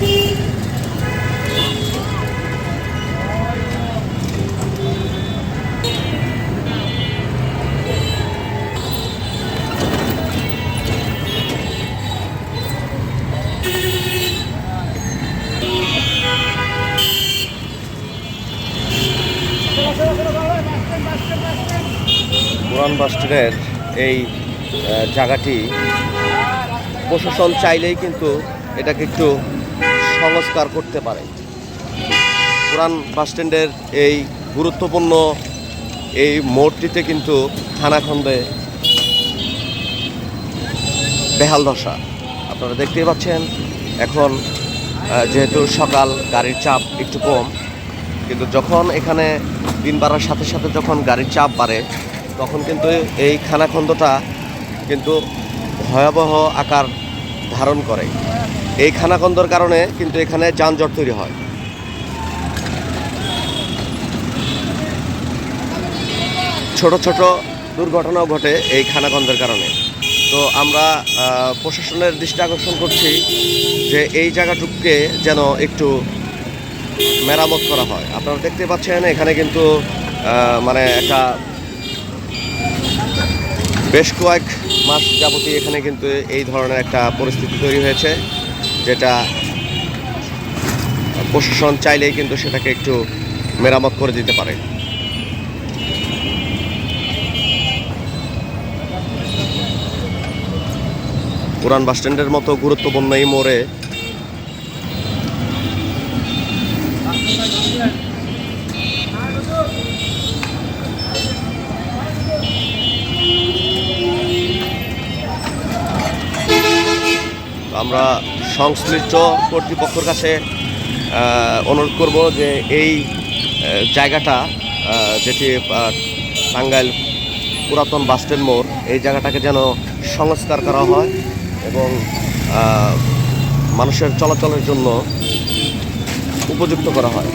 পুরান বাস এই জায়গাটি প্রশাসন চাইলেই কিন্তু এটাকে একটু সংস্কার করতে পারে। পুরান বাস স্ট্যান্ডের এই গুরুত্বপূর্ণ এই মোড়টিতে কিন্তু খানাখন্দে বেহাল দশা আপনারা দেখতেই পাচ্ছেন, এখন যেহেতু সকাল, গাড়ির চাপ একটু কম, কিন্তু যখন এখানে দিন বাড়ার সাথে সাথে যখন গাড়ির চাপ বাড়ে, তখন কিন্তু এই খানাখন্দটা কিন্তু ভয়াবহ আকার ধারণ করে। এই খানাখন্দর কারণে কিন্তু এখানে যানজট তৈরি হয়। ছোট ছোট দুর্ঘটনাও ঘটে এই খানাখন্দের কারণে। তো আমরা প্রশাসনের দৃষ্টি আকর্ষণ করছি যে এই জায়গাটুকুকে যেন একটু মেরামত করা হয়। আপনারা দেখতে পাচ্ছেন, এখানে কিন্তু মানে একটা বেশ কয়েক মাস যাবতীয় এখানে কিন্তু এই ধরনের একটা পরিস্থিতি তৈরি হয়েছে। যেটা প্রশাসন চাইলেই কিন্তু সেটাকে একটু মেরামত করে দিতে পারে। পুরান বাস স্ট্যান্ডের মতো গুরুত্বপূর্ণ এই মোড়ে আমরা সংশ্লিষ্ট কর্তৃপক্ষের কাছে অনুরোধ করব যে এই জায়গাটা যেটি টাঙ্গাইল পুরাতন বাসস্ট্যান্ড মোড়, এই জায়গাটাকে যেন সংস্কার করা হয় এবং মানুষের চলাচলের জন্য উপযুক্ত করা হয়।